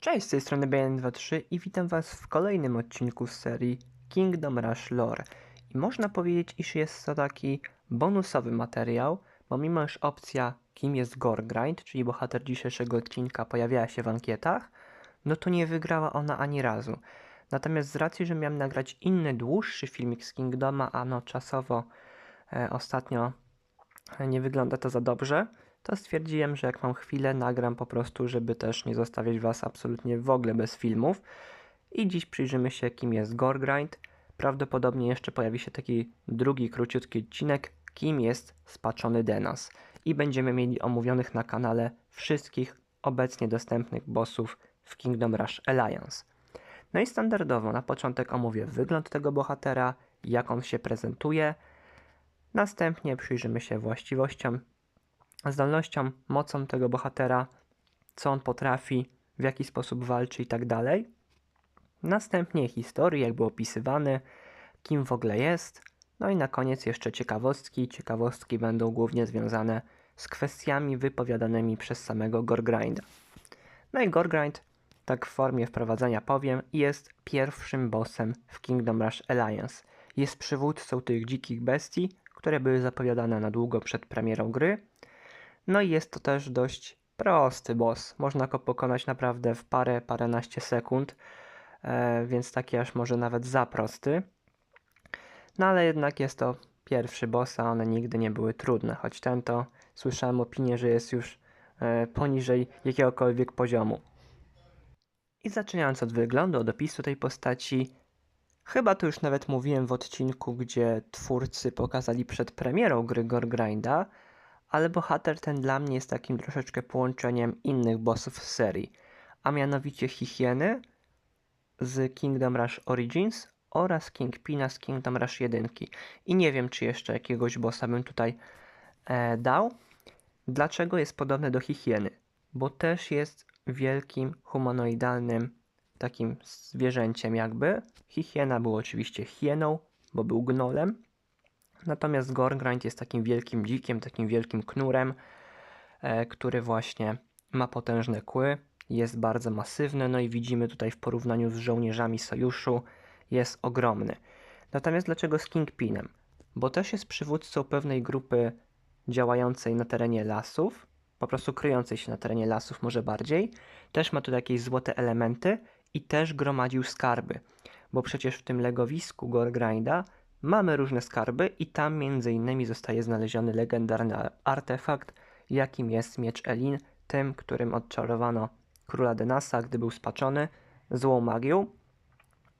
Cześć, z tej strony BN23 i witam Was w kolejnym odcinku z serii Kingdom Rush Lore. I można powiedzieć, iż jest to taki bonusowy materiał, bo mimo iż opcja kim jest Gorgrind, czyli bohater dzisiejszego odcinka pojawiała się w ankietach, no to nie wygrała ona ani razu. Natomiast z racji, że miałem nagrać inny, dłuższy filmik z Kingdoma, a no czasowo e, ostatnio nie wygląda to za dobrze, to stwierdziłem, że jak mam chwilę, nagram po prostu, żeby też nie zostawiać Was absolutnie w ogóle bez filmów. I dziś przyjrzymy się, kim jest Gorgrind. Prawdopodobnie jeszcze pojawi się taki drugi, króciutki odcinek, kim jest spaczony Denas. I będziemy mieli omówionych na kanale wszystkich obecnie dostępnych bossów w Kingdom Rush Alliance. No i standardowo na początek omówię wygląd tego bohatera, jak on się prezentuje. Następnie przyjrzymy się właściwościom zdolnościom, mocą tego bohatera, co on potrafi, w jaki sposób walczy i tak dalej. Następnie historii, jak był opisywany, kim w ogóle jest. No i na koniec jeszcze ciekawostki. Ciekawostki będą głównie związane z kwestiami wypowiadanymi przez samego Gorgrinda. No i Gorgrind, tak w formie wprowadzenia powiem, jest pierwszym bossem w Kingdom Rush Alliance. Jest przywódcą tych dzikich bestii, które były zapowiadane na długo przed premierą gry no i jest to też dość prosty boss. Można go pokonać naprawdę w parę, paręnaście sekund, e, więc taki aż może nawet za prosty. No ale jednak jest to pierwszy boss, a one nigdy nie były trudne, choć ten to słyszałem opinię, że jest już e, poniżej jakiegokolwiek poziomu. I zaczynając od wyglądu, od opisu tej postaci, chyba to już nawet mówiłem w odcinku, gdzie twórcy pokazali przed premierą gry Gorgrinda, ale bohater ten dla mnie jest takim troszeczkę połączeniem innych bossów z serii, a mianowicie Hihieny z Kingdom Rush Origins oraz Kingpina z Kingdom Rush 1. I nie wiem, czy jeszcze jakiegoś bossa bym tutaj e, dał. Dlaczego jest podobny do Hihieny? Bo też jest wielkim, humanoidalnym takim zwierzęciem jakby. Hihiena był oczywiście hieną, bo był gnolem, Natomiast Gorgrind jest takim wielkim dzikiem, takim wielkim knurem, e, który właśnie ma potężne kły, jest bardzo masywny, no i widzimy tutaj w porównaniu z żołnierzami sojuszu jest ogromny. Natomiast dlaczego z Kingpinem? Bo też jest przywódcą pewnej grupy działającej na terenie lasów, po prostu kryjącej się na terenie lasów może bardziej. Też ma tu jakieś złote elementy i też gromadził skarby, bo przecież w tym legowisku Gorgrinda Mamy różne skarby i tam między innymi zostaje znaleziony legendarny artefakt, jakim jest miecz Elin, tym, którym odczarowano króla Denasa, gdy był spaczony złą magią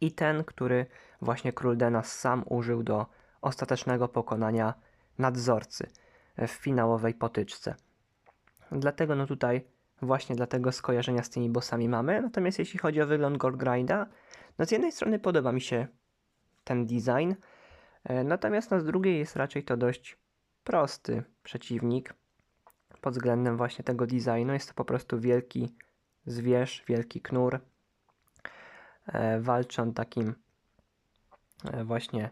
i ten, który właśnie król Denas sam użył do ostatecznego pokonania nadzorcy w finałowej potyczce. Dlatego no tutaj właśnie dlatego skojarzenia z tymi bossami mamy. Natomiast jeśli chodzi o wygląd Goldgrinda, no z jednej strony podoba mi się ten design, natomiast no, drugiej jest raczej to dość prosty przeciwnik pod względem właśnie tego designu. Jest to po prostu wielki zwierz, wielki knur. E, walczy on takim e, właśnie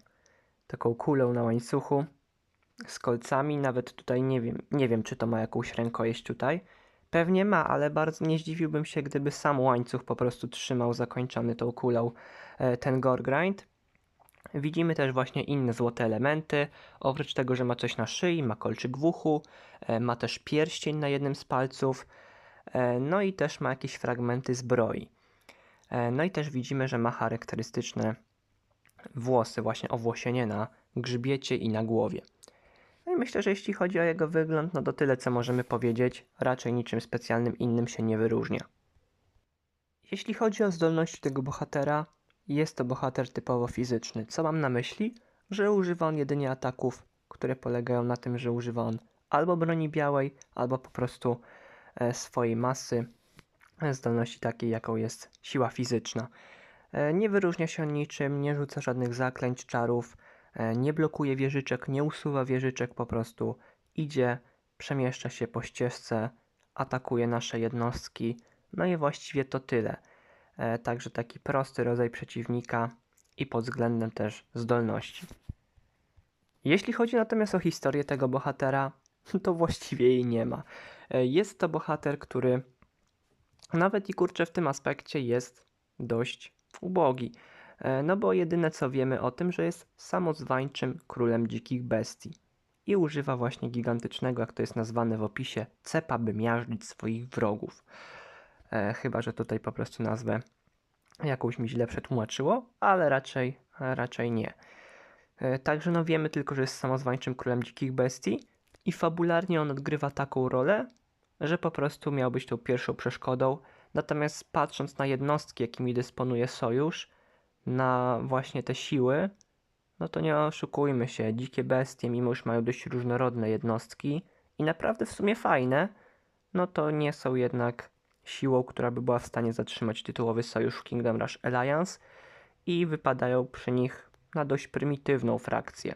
taką kulą na łańcuchu z kolcami. Nawet tutaj nie wiem, nie wiem czy to ma jakąś rękojeść tutaj. Pewnie ma, ale bardzo nie zdziwiłbym się, gdyby sam łańcuch po prostu trzymał zakończony tą kulą ten Gorgrind. Widzimy też właśnie inne złote elementy. Oprócz tego, że ma coś na szyi, ma kolczyk w uchu, e, ma też pierścień na jednym z palców, e, no i też ma jakieś fragmenty zbroi. E, no i też widzimy, że ma charakterystyczne włosy, właśnie owłosienie na grzbiecie i na głowie. No i myślę, że jeśli chodzi o jego wygląd, no to tyle co możemy powiedzieć, raczej niczym specjalnym innym się nie wyróżnia. Jeśli chodzi o zdolności tego bohatera, jest to bohater typowo fizyczny. Co mam na myśli? Że używa on jedynie ataków, które polegają na tym, że używa on albo broni białej, albo po prostu e, swojej masy, e, zdolności takiej, jaką jest siła fizyczna. E, nie wyróżnia się on niczym, nie rzuca żadnych zaklęć, czarów, nie blokuje wieżyczek, nie usuwa wieżyczek, po prostu idzie, przemieszcza się po ścieżce, atakuje nasze jednostki, no i właściwie to tyle. E, także taki prosty rodzaj przeciwnika i pod względem też zdolności. Jeśli chodzi natomiast o historię tego bohatera, to właściwie jej nie ma. E, jest to bohater, który nawet i kurczę w tym aspekcie jest dość ubogi. E, No bo jedyne co wiemy o tym, że jest samozwańczym królem dzikich bestii. I używa właśnie gigantycznego, jak to jest nazwane w opisie, cepa, by miażdżyć swoich wrogów. E, chyba, że tutaj po prostu nazwę jakąś mi źle przetłumaczyło, ale raczej, raczej nie. E, Także no wiemy tylko, że jest samozwańczym królem dzikich bestii i fabularnie on odgrywa taką rolę, że po prostu miał być tą pierwszą przeszkodą. Natomiast patrząc na jednostki, jakimi dysponuje sojusz, na właśnie te siły, no to nie oszukujmy się, dzikie bestie, mimo że mają dość różnorodne jednostki i naprawdę w sumie fajne, no to nie są jednak siłą, która by była w stanie zatrzymać tytułowy sojusz Kingdom Rush Alliance i wypadają przy nich na dość prymitywną frakcję.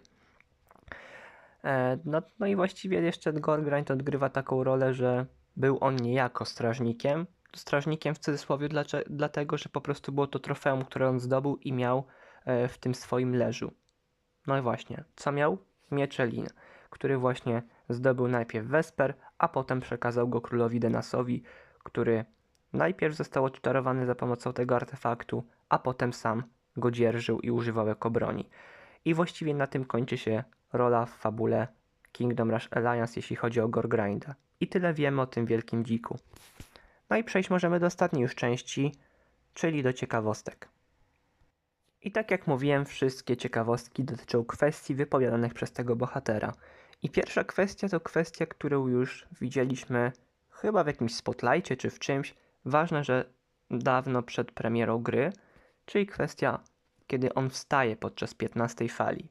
E, No, no i właściwie jeszcze Gorgrind odgrywa taką rolę, że był on niejako strażnikiem. Strażnikiem w cudzysłowie dlacze- dlatego, że po prostu było to trofeum, które on zdobył i miał e, w tym swoim leżu. No i właśnie, co miał? Mieczelin, który właśnie zdobył najpierw Wesper, a potem przekazał go królowi Denasowi, który najpierw został odczarowany za pomocą tego artefaktu, a potem sam go dzierżył i używał jako broni. I właściwie na tym kończy się rola w fabule Kingdom Rush Alliance, jeśli chodzi o Gorgrinda. I tyle wiemy o tym wielkim dziku. No i przejść możemy do ostatniej już części, czyli do ciekawostek. I tak jak mówiłem, wszystkie ciekawostki dotyczą kwestii wypowiadanych przez tego bohatera. I pierwsza kwestia to kwestia, którą już widzieliśmy chyba w jakimś spotlightie czy w czymś. Ważne, że dawno przed premierą gry, czyli kwestia, kiedy on wstaje podczas 15 fali.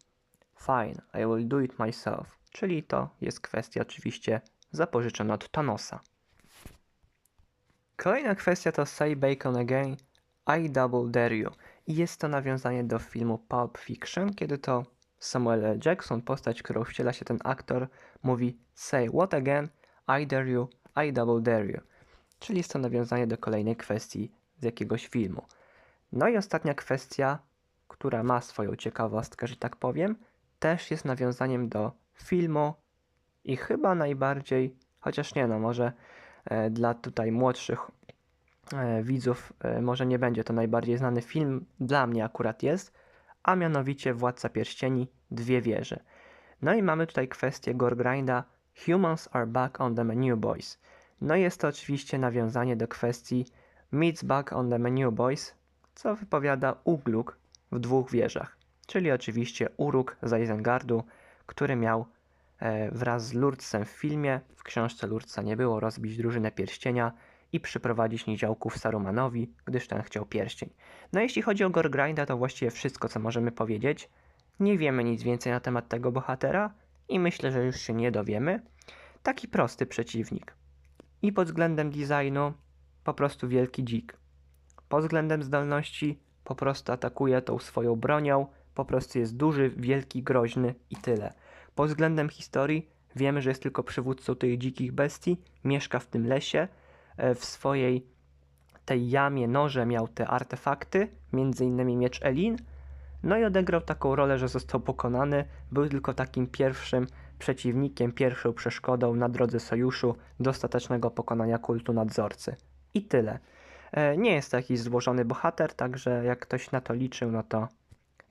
Fine, I will do it myself. Czyli to jest kwestia oczywiście zapożyczona od Thanosa. Kolejna kwestia to Say Bacon Again, I Double Dare You. I jest to nawiązanie do filmu Pulp Fiction, kiedy to Samuel L. Jackson, postać, którą wciela się ten aktor, mówi Say what again? I dare you, I double dare you. Czyli jest to nawiązanie do kolejnej kwestii z jakiegoś filmu. No i ostatnia kwestia, która ma swoją ciekawostkę, że tak powiem, też jest nawiązaniem do filmu i chyba najbardziej, chociaż nie no, może e, dla tutaj młodszych e, widzów e, może nie będzie to najbardziej znany film, dla mnie akurat jest, a mianowicie Władca Pierścieni, Dwie Wieże. No i mamy tutaj kwestię Gorgrinda Humans are back on the menu, boys. No jest to oczywiście nawiązanie do kwestii Meets back on the menu, boys, co wypowiada Ugluk w dwóch wieżach, czyli oczywiście Uruk z Isengardu, który miał e, wraz z Lurcem w filmie, w książce Lurca nie było, rozbić drużynę pierścienia i przyprowadzić niziołków Sarumanowi, gdyż ten chciał pierścień. No jeśli chodzi o Gorgrinda, to właściwie wszystko, co możemy powiedzieć. Nie wiemy nic więcej na temat tego bohatera i myślę, że już się nie dowiemy. Taki prosty przeciwnik. I pod względem designu po prostu wielki dzik. Pod względem zdolności po prostu atakuje tą swoją bronią, po prostu jest duży, wielki, groźny i tyle. Pod względem historii wiemy, że jest tylko przywódcą tych dzikich bestii, mieszka w tym lesie, e, w swojej tej jamie noże miał te artefakty, między innymi miecz Elin, no i odegrał taką rolę, że został pokonany, był tylko takim pierwszym przeciwnikiem, pierwszą przeszkodą na drodze sojuszu do ostatecznego pokonania kultu nadzorcy. I tyle. E, Nie jest to jakiś złożony bohater, także jak ktoś na to liczył, no to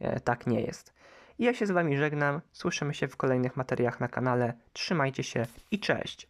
e, tak nie jest. I ja się z Wami żegnam, słyszymy się w kolejnych materiałach na kanale, trzymajcie się i cześć!